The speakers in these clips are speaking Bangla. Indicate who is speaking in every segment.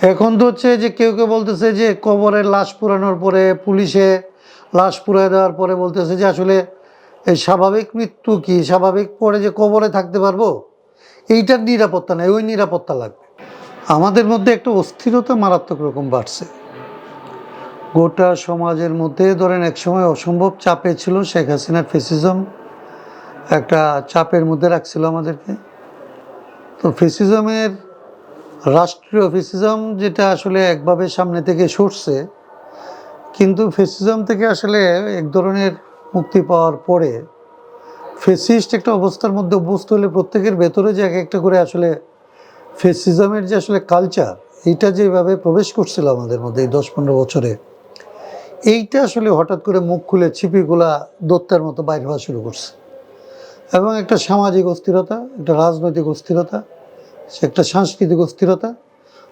Speaker 1: এখন তো হচ্ছে যে কেউ কেউ বলতেছে যে কবরের লাশ পুরানোর পরে পুলিশে লাশ পুরাই দেওয়ার পরে বলতেছে যে আসলে এই স্বাভাবিক মৃত্যু কি? স্বাভাবিক পরে যে কবরে থাকতে পারব? এইটার নিরাপত্তা নেই, ওই নিরাপত্তা লাগবে। আমাদের মধ্যে একটা অস্থিরতা মারাত্মক রকম বাড়ছে। গোটা সমাজের মধ্যে ধরেন একসময় অসম্ভব চাপে ছিল শেখ হাসিনার ফেসিজম একটা চাপের মধ্যে রাখছিল আমাদেরকে। তো ফেসিজমের রাষ্ট্রীয় ফেসিজম যেটা আসলে একভাবে সামনে থেকে সরছে, কিন্তু ফেসিজম থেকে আসলে এক ধরনের মুক্তি পাওয়ার পরে ফেসিস্ট একটা অবস্থার মধ্যে অভ্যস্ত হলে প্রত্যেকের ভেতরে যে এক একটা করে আসলে ফেসিজমের যে আসলে কালচার এইটা যেভাবে প্রবেশ করছিল আমাদের মধ্যে এই দশ পনেরো বছরে, এইটা আসলে হঠাৎ করে মুখ খুলে ছিপিগুলা দত্তার মতো বাইর হওয়া শুরু করছে। এবং একটা সামাজিক অস্থিরতা, একটা রাজনৈতিক অস্থিরতা একটা সাংস্কৃতিক অস্থিরতা,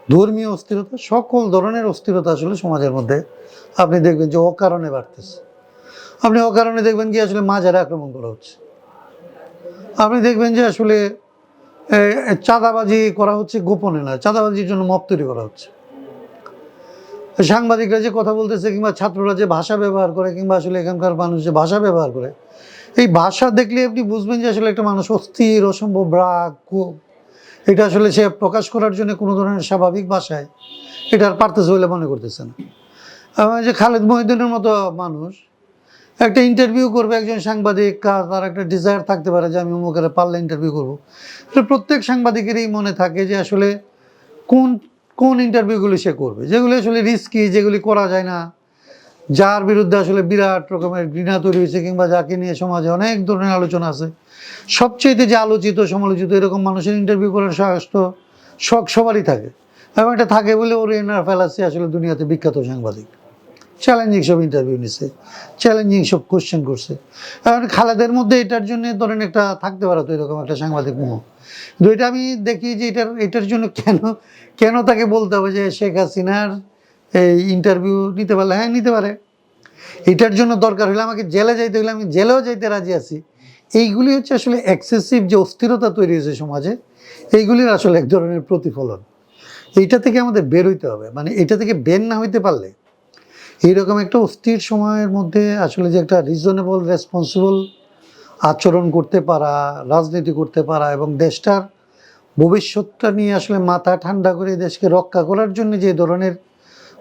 Speaker 1: ধর্মীয় অস্থিরতা, সকল ধরনের অস্থিরতা আসলে সমাজের মধ্যে আপনি দেখবেন যে অকারণে বাড়তেছে। আপনি অকারণে দেখবেন কি আসলে মাজারে আক্রমণ করা হচ্ছে। আপনি দেখবেন যে আসলে চাঁদাবাজি করা হচ্ছে গোপনে না চাঁদাবাজির জন্য মপ তৈরি করা হচ্ছে। সাংবাদিকরা যে কথা বলতেছে কিংবা ছাত্ররা যে ভাষা ব্যবহার করে কিংবা আসলে এখানকার মানুষ যে ভাষা ব্যবহার করে, এই ভাষা দেখলে আপনি বুঝবেন যে আসলে একটা মানুষ অস্থির, অসম্ভব রাগ এটা আসলে সে প্রকাশ করার জন্য কোনো ধরনের স্বাভাবিক ভাষায় এটা আর পারতেছে বলে মনে করতেছে না। যে খালেদ মহিউদ্দিনের মতো মানুষ, একটা ইন্টারভিউ করবে একজন সাংবাদিক, তার একটা ডিজায়ার থাকতে পারে যে আমি অমুকের পারলে ইন্টারভিউ করব। তো প্রত্যেক সাংবাদিকেরই মনে থাকে যে আসলে কোন কোন ইন্টারভিউগুলি সে করবে, যেগুলি আসলে রিস্কি যেগুলি করা যায় না। যার বিরুদ্ধে আসলে বিরাট রকমের ঘৃণা তৈরি হয়েছে কিংবা যাকে নিয়ে সমাজে অনেক ধরনের আলোচনা আছে। সবচেয়েতে যে আলোচিত, সমালোচিত এরকম মানুষের ইন্টারভিউ করার সাহস তো শখ সবারই থাকে। এবং এটা থাকে বলে ওর এনার ফেলাসি আসলে দুনিয়াতে বিখ্যাত সাংবাদিক। চ্যালেঞ্জিং সব ইন্টারভিউ নিছে, চ্যালেঞ্জিং সব কোশ্চেন করছে। এখন খালেদের মধ্যে এটার জন্য ধরেন একটা থাকতে পারে তো এরকম একটা সাংবাদিক মোহ। কিন্তু এটা আমি দেখি যে এটার এটার জন্য কেন কেন তাকে বলতে হবে যে শেখ হাসিনার এই ইন্টারভিউ নিতে পারলে? হ্যাঁ নিতে পারে। এটার জন্য দরকার হলে আমাকে জেলে যাইতে হলে আমি জেলেও যাইতে রাজি আছি। এইগুলি হচ্ছে আসলে এক্সেসিভ যে অস্থিরতা তৈরি হয়েছে সমাজে, এইগুলির আসলে এক ধরনের প্রতিফলন। এইটা থেকে আমাদের বের হইতে হবে। মানে এটা থেকে বের না হইতে পারলে এইরকম একটা অস্থির সময়ের মধ্যে আসলে যে একটা রিজনেবল রেসপন্সিবল আচরণ করতে পারা, রাজনীতি করতে পারা এবং দেশটার ভবিষ্যৎটা নিয়ে আসলে মাথা ঠান্ডা করে দেশকে রক্ষা করার জন্য যে ধরনের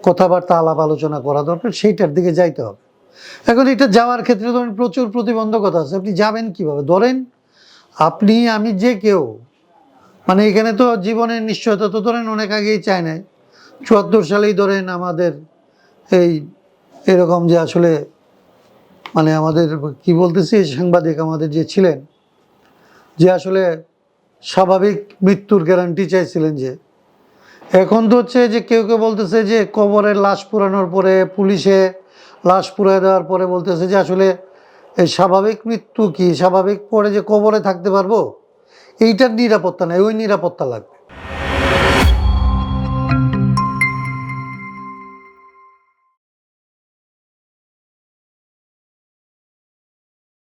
Speaker 1: কথাবার্তা, আলাপ আলোচনা করা দরকার, সেইটার দিকে যাইতে হবে। এখন এটা যাওয়ার ক্ষেত্রে ধরেন প্রচুর প্রতিবন্ধকতা আছে। আপনি যাবেন কীভাবে? ধরেন, আপনি, আমি যে কেউ মানে এখানে তো জীবনের নিশ্চয়তা তো ধরেন অনেক আগেই চায় নাই। চুয়াত্তর সালেই ধরেন আমাদের এই, এরকম যে আসলে মানে আমাদের কি বলতেছি, সাংবাদিক আমাদের যে ছিলেন, যে আসলে স্বাভাবিক মৃত্যুর গ্যারান্টি চাইছিলেন যে এখন তো হচ্ছে যে কেউ কেউ বলতেছে যে কবরে লাশ পুরানোর পরে পুলিশে লাশ পুরাই দেওয়ার পরে বলতেছে যে আসলে এই স্বাভাবিক মৃত্যু কি? স্বাভাবিক পরে যে কবরে থাকতে পারব? এইটার নিরাপত্তা নেই, ওই নিরাপত্তা লাগবে।